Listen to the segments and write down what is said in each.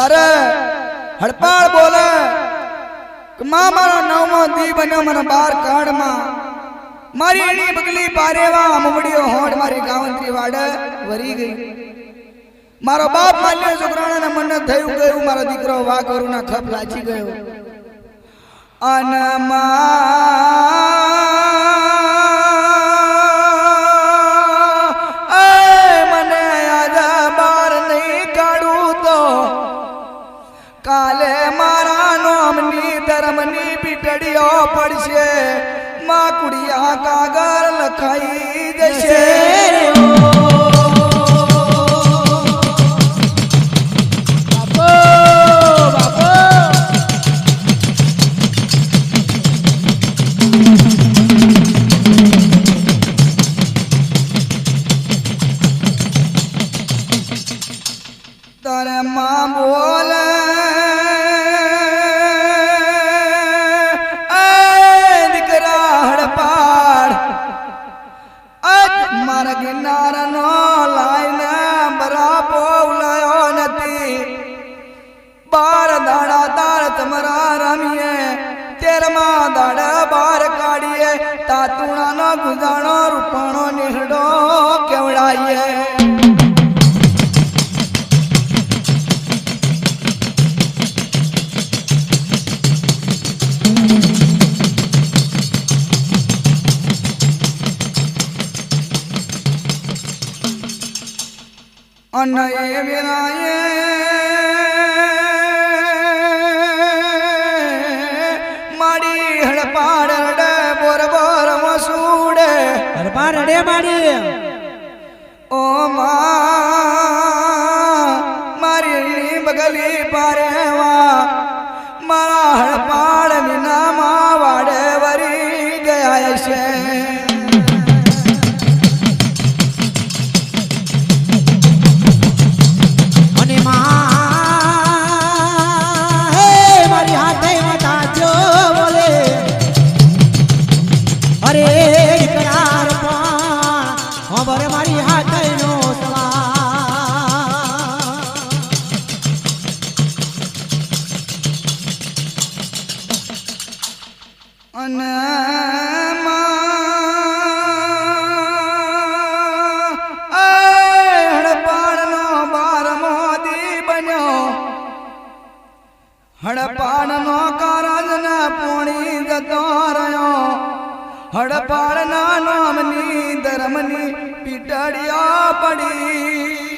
તારે હડપાળ બોલે મા, મારો નવમો દી બન્યો મને બાર કાળમાં મારી એની બગલી પારેવા મમડીઓ હોડ મારી ગાવંત્રી વાડે વરી ગઈ. મારો બાપ માન્ય છોકરાને મને થયું ગયું, મારો દીકરો વાઘ વરુના ખપ લાચી ગયો. અનમાં લાઈને બરાબો ઉલાયો નથી. બાર દાડા તાર તમારા રમીએ, તેરમાં દાડા બાર કાઢીએ. તાતુણાનો ગુજાણો, રૂપાણો, નિહડો, કેવડાઈએ. અને એ માડી હડપાડ રડે બોર બોર મસૂડે. હરપા રડે માડી ઓ માં મારી બગલી પારેવા મારા હડપાડ વિનામાં વાડે વરી ગયા છે. અને દી બન્યો હડપાડનો કારજને પોણી જતો રહ્યો હડપાડના નામની ધર્મની પીટડિયા પડી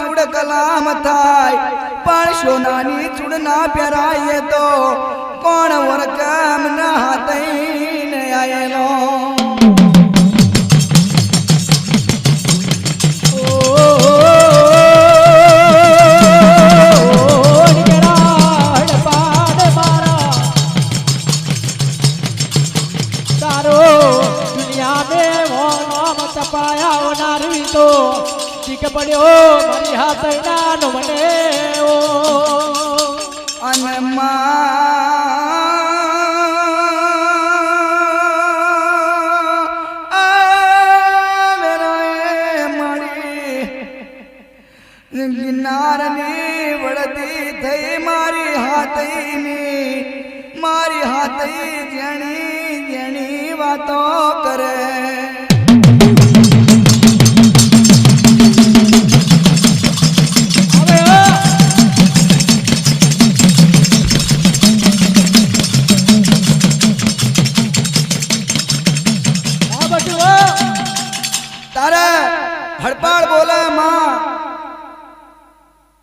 ચૂડ કલામ થાય. પણ સોનાની ચૂડ ના પહેરાય તો કોણ વરકમ ના હાથઈને આયેલો? પડ્યો મારી હાથ નાનો મને અને ગિરનારની વળતી થઈ મારી હાથઈની મારી હાથ જેણી જેણી વાતો કરે. હડપાડ બોલે માં.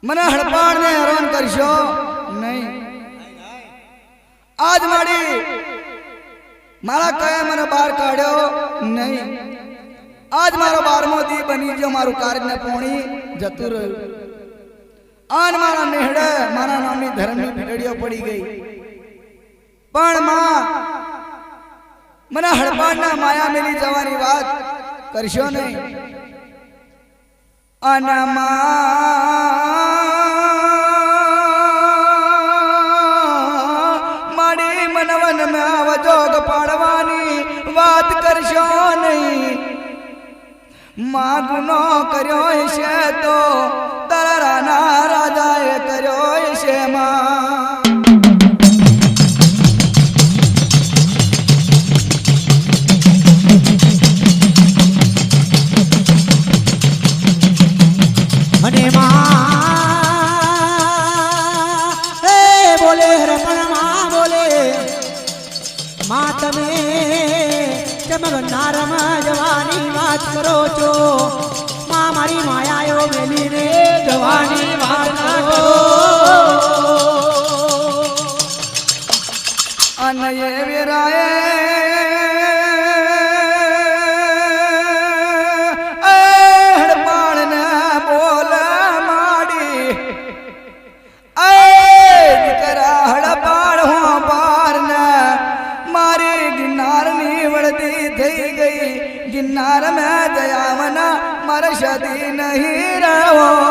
મને હડપાડ ને હેરાન કરશો? નહીં. આજ મારી મારા કયા મને બહાર કાઢ્યો? નહીં. આજ મારો બારમો દી બની ગયો, મારું કાર્ય પોણી જતું રહ્યું. આન મારા નેહડે મારા નામની ધર્મની ભીડડીઓ પડી ગઈ. પણ માં, મને હડપાડના માયા મેલી જવાની વાત કરશો નહીં. અનમાં મારી મનવનમાં વજોગ પાડવાની વાત કરશો નહીં. માં ગુનો કર્યો છે તો તરાના રાજાએ કર્યો છે માં અને એ વેરાએ બોલ માડી એ દીકરા હડપાડ હો પારને મારી ગિરનારની વળતી થઈ ગઈ ગિરનાર મેં દયાવના મારે નહીં રહો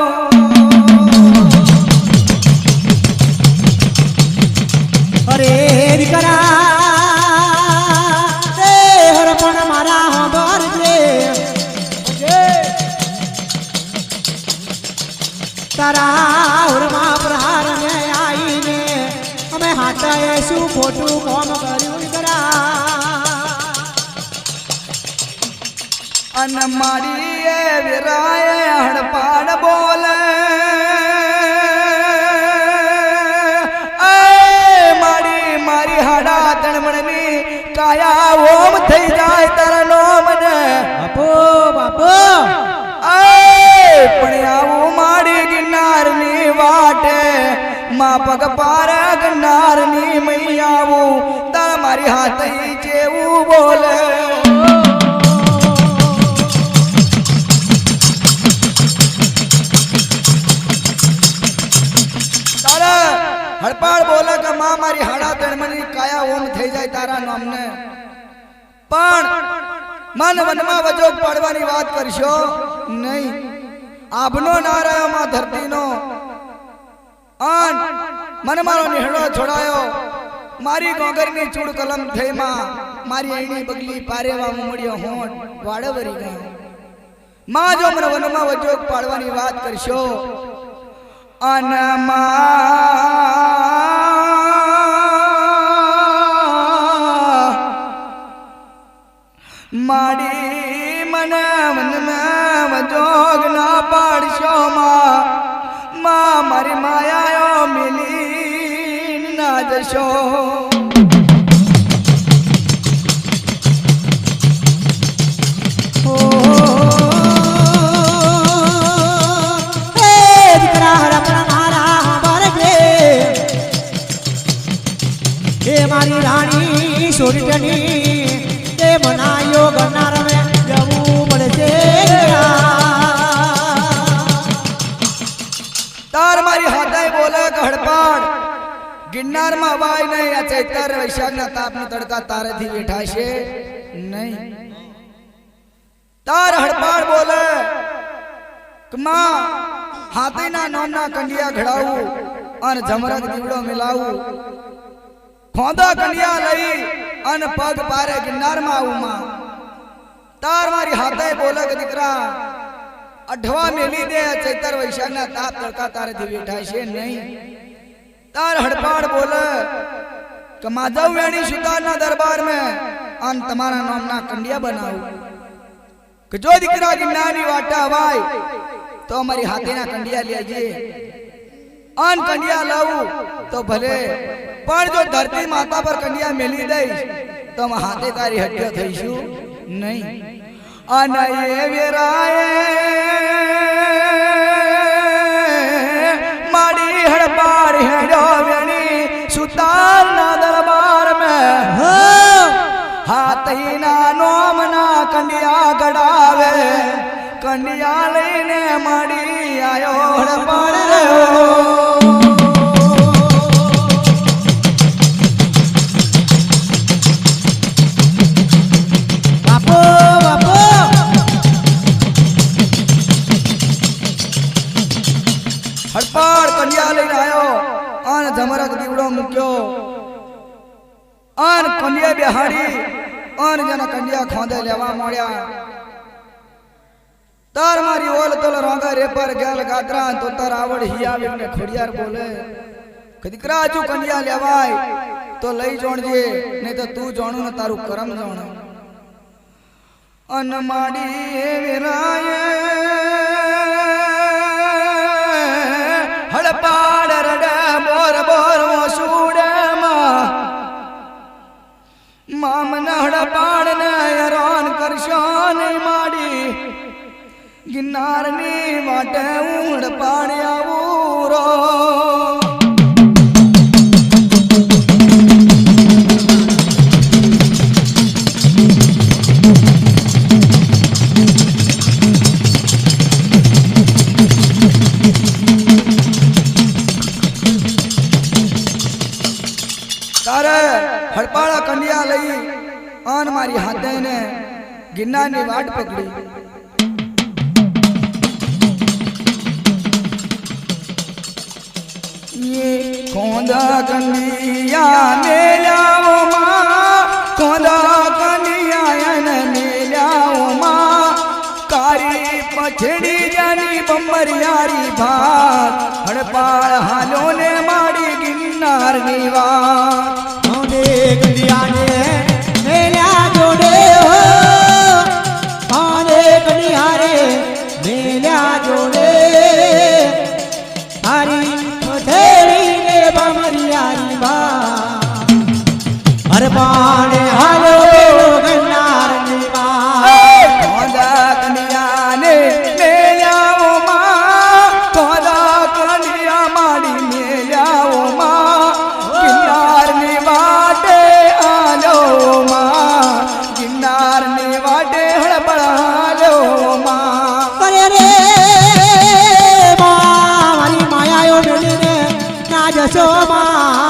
ખોટું કોમ કર્યું કરા અન મારી એ વિરાય હડપાડ બોલે. મારી મારી હાડા તણમણની કાયા ઓમ થઈ જાય તારા નોમ ને. બાપો બાપો. પણ આવું મારી ગિરનારની વાટે. મા પગ પાર તારા મારી જેવું બોલે. હડપાળ બોલે કે, માં, મારી હાડા તણમની કાયા ઓમ થઈ જાય તારા નામને. પણ મન વનમાં વજો પાડવાની વાત કરશો? નહીં. આભનો નારાયો માં ધરતીનો અન મન મારો નિહળો છોડાયો મારી ગોગરની ચૂડ કલમ થઈ માં મારી એની બગલી પારેવા મુમડ્યો હોઠ વાડવરી ગયો માં જો મને વનમાં વજોગ પાડવાની વાત કરશો? અનમાં માડી મને વનમાં વજોગ ના પાડશો માં મારી માયાઓ મિલી ના જશો મારા રાણી સોરઠની આ ચૈતર વૈશાખના તાપના તડકા તારેથી બેઠાશે નહીં. તાર હડપાડ બોલે, કે માં, હાથીના નોમના કંડિયા ઘડાવું અને જમરક દીવડો મિલાવું. ખોદા કંડિયા લઈ અને પગ પારે ગિરનારમાં આવું માં. તાર મારી હાથે બોલે કે દીકરા, અઢવા મેલી દે, ચૈતર વૈશાખના તાપ તડકા તારેથી બેઠા છે નહીં. તાર હડપાડ બોલે કે માધવ વેણી સુતારના દરબાર મેં આન તમારા નામના કંડિયા બનાવું. કે જો દીકરા ગિરનારની વાટા વાય તો અમારી હાથીના કંડિયા લેજે આન કંડિયા લાવું, તો ભલે. પણ જો ધરતી માતા પર કંડિયા મેલી દઈશ, તો અમે હાથે તારી હત્યા થઈશું નહીં. અને એ વેરાએ કંડિયા ગડાવે, કન્યા લઈને મળી આયો હડપણ રે બાપો બાપો. હડપડ કંડિયા લઈને આયો. અને જમરક દીવડો મૂક્યો. અન કંડિયા બેહાડી અન જેના કંડિયા ખોંદે લેવા મળ્યા. તાર મારી ઓલ તોલ રોંગા રેપર ગેલ ગાદરા તો તાર આવડ હિયા ને ખોડિયાર બોલે. કદી કરાજુ કંડિયા લેવાય, તો લઈ જોણજે, નહીં તો તું જોણું ને તારું કરમ જોણ. અન માડી વિરાય ગિરનારની વાટે ઊંડ પાડ્યા ઉરો હડપાળા કંડિયા લઈ આન મારી હાથે ને ગિરનારની વાટ પકડી. કોંદ કનિયા મેલ્યા માં કોંદ કનિયા મેલ્યા માં કારી પછડી જાની બમરિયારી ભાત, હડપાળ હાલો ને માડી ગિરનારની વાત. હરપાણે હાલો ગન્નારની બા કોંદા કંડિયા ને માં. કોંદા કંડિયા માડી મેલાઓ માં. ગિરનારની વાટે આલો માં. ગિરનારની વાટે હળબળ આલો માં. અરે રે માં મારી માયાયો મેલીને ના જશો માં.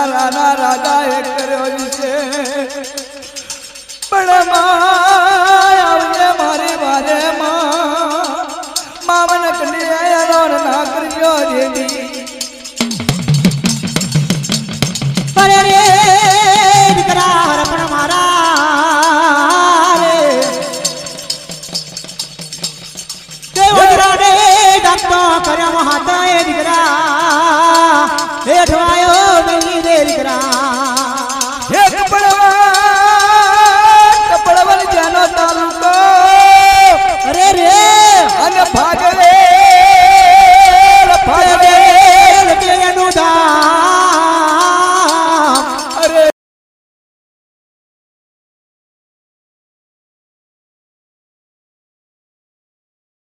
મારા નાના રાજાએ કર્યો છે પણ આવજે મારી વારે માવન કન્યા ના કર્યો દેવી પણ રે